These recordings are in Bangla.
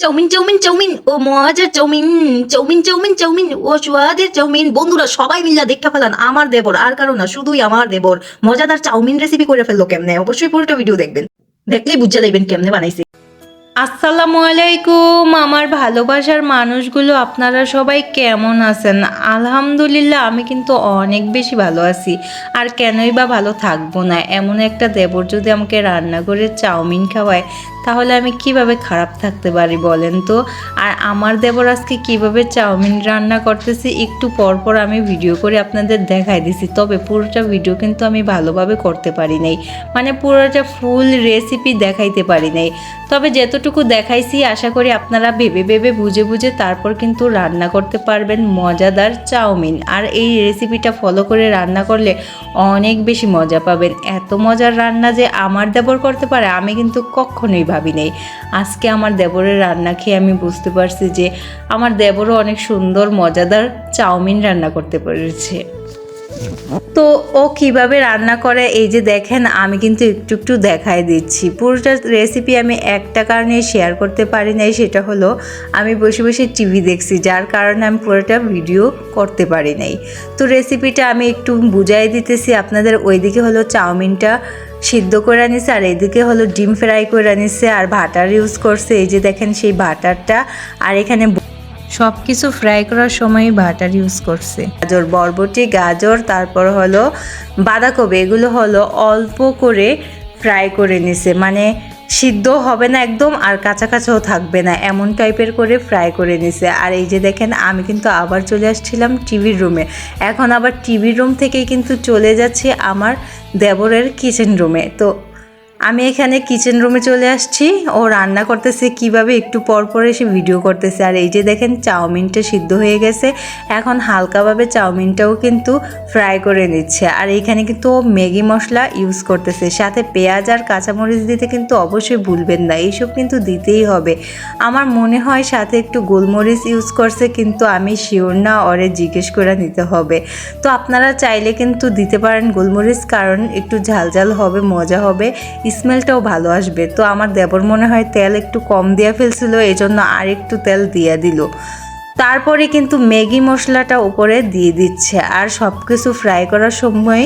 চাউমিন চাউমিন চাউমিন ও মজার চাউমিন চাউমিন চাউমিন চাউমিন ও স্বাদের চাউমিন বন্ধুরা, সবাই মিলে দেখতে ফেলান আমার দেবর, আর কারণ না, শুধুই আমার দেবর। মজাদার চাউমিন রেসিপি করে ফেলল কেমনে? অবশ্যই পুরোটা ভিডিও দেখবেন। দেখলেই বুঝতে লাগবেন কেমনে বানাইছি। আসসালামু আলাইকুম, আমার ভালোবাসার মানুষগুলো, আপনারা সবাই কেমন আছেন? আলহামদুলিল্লাহ, আমি কিন্তু অনেক বেশি ভালো আছি। আর কেনই বা ভালো থাকব না? এমন একটা দেবর যদি আমাকে রান্না করে চাউমিন খাওয়ায় তাহলে আমি কীভাবে খারাপ থাকতে পারি বলেন তো? আর আমার দেবর আজকে কীভাবে চাউমিন রান্না করতেছি একটু পর পর আমি ভিডিও করে আপনাদের দেখাই দিছি। তবে পুরোটা ভিডিও কিন্তু আমি ভালোভাবে করতে পারি নাই। মানে পুরোটা ফুল রেসিপি দেখাইতে পারি নাই। তবে যতটুকু দেখাইছি, আশা করি আপনারা ভেবে ভেবে বুঝে বুঝে তারপর কিন্তু রান্না করতে পারবেন মজাদার চাউমিন। আর এই রেসিপিটা ফলো করে রান্না করলে অনেক বেশি মজা পাবেন। এত মজার রান্না যে আমার দেবর করতে পারে, আমি কিন্তু কখনোই ভাবি নাই। আজকে আমার দেবরের রান্না খেয়ে আমি বুঝতে পারছি যে আমার দেবরও অনেক সুন্দর, মজাদার চাউমিন রান্না করতে পেরেছে। তো ও কীভাবে রান্না করে, এই যে দেখেন, আমি কিন্তু একটু একটু দেখাই দিচ্ছি। পুরোটা রেসিপি আমি একটা কারণে শেয়ার করতে পারি নাই, সেটা হলো আমি বসে বসে টিভি দেখছি, যার কারণে আমি পুরোটা ভিডিও করতে পারি নাই। তো রেসিপিটা আমি একটু বুঝাই দিতেছি, আপনাদের ওইদিকে হলো চাউমিনটা সিদ্ধ করে আনিছে, আর এদিকে হলো ডিম ফ্রাই করে আনিছে, আর ভাটার ইউজ করছে। এই যে দেখেন সেই ভাটারটা আর এখানে সব কিছু ফ্রাই করার সময় বাটার ইউজ করছে। গাজর, বরবটি, গাজর, তারপর হলো বাঁধাকপি, এগুলো হলো অল্প করে ফ্রাই করে নিছে। মানে সিদ্ধ হবে না একদম আর কাছাকাছিও থাকবে না। এমন টাইপের করে ফ্রাই করে নিছে। আর এই যে দেখেন, আমি কিন্তু আবার চলে আসছিলাম টিভির রুমে এখন আবার টিভির রুম থেকেই কিন্তু চলে যাচ্ছে আমার দেবরের কিচেন রুমে তো আমি এখানে কিচেন রুমে চলে আসছি। ও রান্না করতেছে, কীভাবে একটু পর পর এসে ভিডিও করতেছে। আর এই যে দেখেন, চাউমিনটা সিদ্ধ হয়ে গেছে। এখন হালকাভাবে চাউমিনটাও কিন্তু ফ্রাই করে নিচ্ছে। আর এইখানে কিন্তু ম্যাগি মশলা ইউজ করতেছে। সাথে পেঁয়াজ আর কাঁচামরিচ দিতে কিন্তু অবশ্যই ভুলবেন না। এইসব কিন্তু দিতেই হবে। আমার মনে হয় সাথে একটু গোলমরিচ ইউজ করছে, কিন্তু আমি শিওর না, ওরে জিজ্ঞেস করে নিতে হবে। তো আপনারা চাইলে কিন্তু দিতে পারেন গোলমরিচ, কারণ একটু ঝালঝাল হবে, মজা হবে। স্মেলটাও ভালো আসবে। তো আমার দেবর মনে হয় তেল একটু কম দিয়ে ফেলছিল এই জন্য আর একটু তেল দিয়ে দিল। তারপরে কিন্তু ম্যাগি মশলাটা উপরে দিয়ে দিচ্ছে। আর সব কিছু ফ্রাই করার সময়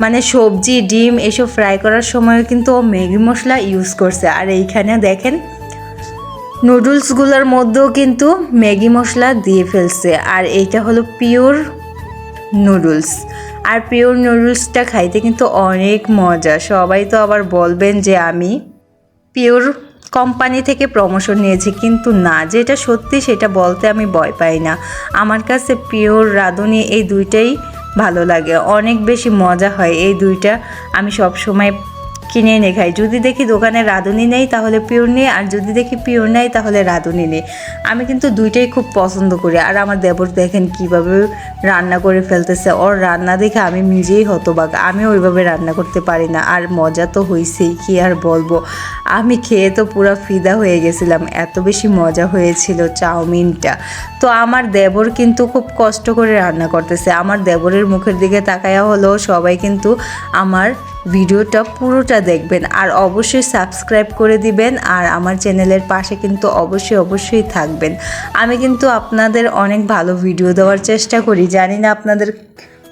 মানে সবজি, ডিম, এসব ফ্রাই করার সময় কিন্তু ও ম্যাগি মশলা ইউজ করছে। আর এইখানে দেখেন, নুডলসগুলোর মধ্যেও কিন্তু ম্যাগি মশলা দিয়ে ফেলছে। আর এইটা হলো পিওর নুডলস। আর পিওর নুডলসটা খাইতে কিন্তু অনেক মজা। সবাই তো আবার বলবেন যে আমি পিওর কোম্পানি থেকে প্রমোশন নিয়েছি, কিন্তু না, যেটা সত্যি সেটা বলতে আমি ভয় পাই না। আমার কাছে পিওর রাঁধুনি এই দুইটাই ভালো লাগে। অনেক বেশি মজা হয় এই দুইটা। আমি সব সময় কিনে এনে খাই। যদি দেখি দোকানে রাঁধুনি নেই, তাহলে পিওর নেই, আর যদি দেখি পিওর নেই, তাহলে রাঁধুনি নেই। আমি কিন্তু দুইটাই খুব পছন্দ করি, আর আমার দেবর দেখেন কীভাবে রান্না করে ফেলতেছে। ওর রান্না দেখে আমি নিজেই হতবাক, আমি ওইভাবে রান্না করতে পারি না, আর মজা তো হয়েছেই কি আর বলব। আমি খেয়ে তো পুরো ফিদা হয়ে গেছিলাম, এত বেশি মজা হয়েছিল চাউমিনটা। তো আমার দেবর কিন্তু খুব কষ্ট করে রান্না করতেছে। আমার দেবরের মুখের দিকে তাকায়া হলো সবাই কিন্তু আমার ভিডিওটা পুরোটা দেখবেন আর অবশ্যই সাবস্ক্রাইব করে দিবেন আর আমার চ্যানেলের পাশে কিন্তু অবশ্যই অবশ্যই থাকবেন। আমি কিন্তু আপনাদের অনেক ভালো ভিডিও দেওয়ার চেষ্টা করি। জানি না আপনাদের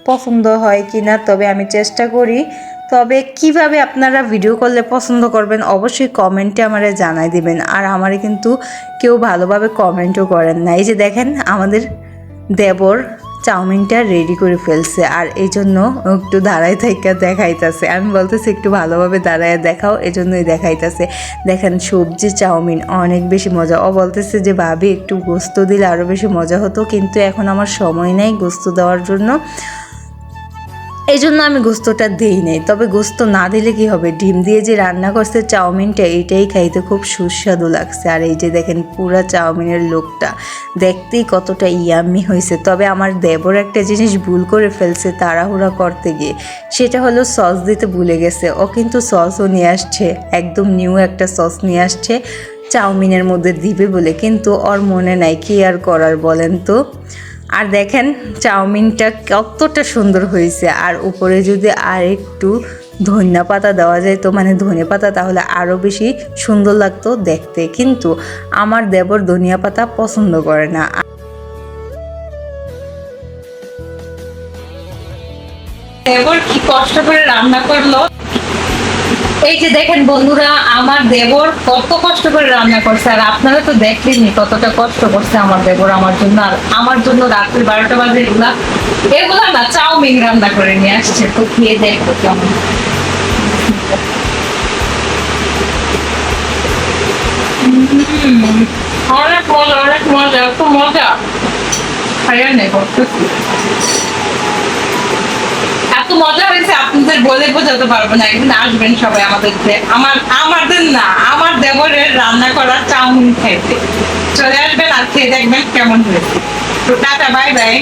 পছন্দ হয় কি না তবে আমি চেষ্টা করি। তবে কীভাবে আপনারা ভিডিও করলে পছন্দ করবেন অবশ্যই কমেন্টে আমারে জানাই দিবেন। আর আমারে কিন্তু কেউ ভালোভাবে কমেন্টও করেন না। এই যে দেখেন আমাদের দেবর চাউমিনটা রেডি করে ফেলছে। আর এই জন্য একটু দাঁড়ায় থাইকা দেখাইতেছে। আমি বলতেছি, একটু ভালোভাবে দাঁড়ায় দেখাও। এই জন্যই দেখাইতেছে। দেখেন, সবজি, চাউমিন অনেক বেশি মজা। ও বলতেছে যে, ভাবি, একটু গোস্ত দিলে আরও বেশি মজা হতো, কিন্তু এখন আমার সময় নেই গোস্ত দেওয়ার জন্য। এই জন্য আমি গোস্তটা দিই নেই। তবে গোস্ত না দিলে কি হবে? ডিম দিয়ে যে রান্না করছে চাউমিনটা, এইটাই খাইতে খুব সুস্বাদু লাগছে। আর এই যে দেখেন পুরা চাউমিনের লোকটা, দেখতেই কতটা ইয়াম্মি হয়েছে তবে আমার দেবর একটা জিনিস ভুল করে ফেলছে তাড়াহুড়া করতে গিয়ে। সেটা হলো সস দিতে ভুলে গেছে। ও কিন্তু সসও নিয়ে আসছে, একদম নিউ একটা সস নিয়ে আসছে, চাউমিনের মধ্যে দিবে বলে। কিন্তু ওর মনে নাই কি আর করার বলেন তো? আর দেখেন চাউমিনটা কতটা সুন্দর হয়েছে। আর উপরে যদি আর একটু ধনিয়া পাতা দেওয়া যায় তো মানে ধনে পাতা, তাহলে আরও বেশি সুন্দর লাগতো দেখতে। কিন্তু আমার দেবর ধনিয়া পাতা পছন্দ করে না। দেবর কি কষ্ট করে রান্না করল? এই যে দেখেন বন্ধুরা, আমার দেবর কত কষ্ট করে রান্না করছে, আর আপনারা তো দেখলেনই কতটা কষ্ট করছে আমার দেবর আমার জন্য, আর আমার জন্য রাত্রি বারোটা বাজে এগুলা। এগুলা না, চাউমিন রান্না করে নিয়ে আসছে, তো খেয়ে দেখব কেমন। অনেক মজা অনেক মজা এত মজা। খাইয়ে নেই এত মজা হয়েছে, আপনাদের বলে বোঝাতে পারব না একদিন আসবেন সবাই আমাদের দে- আমার, আমাদের না, আমার দেবরের রান্না করা চাউমিন খাইতে চলে আসবেন, আর খেয়ে দেখবেন কেমন হয়েছে। তো টাটা বাই বাই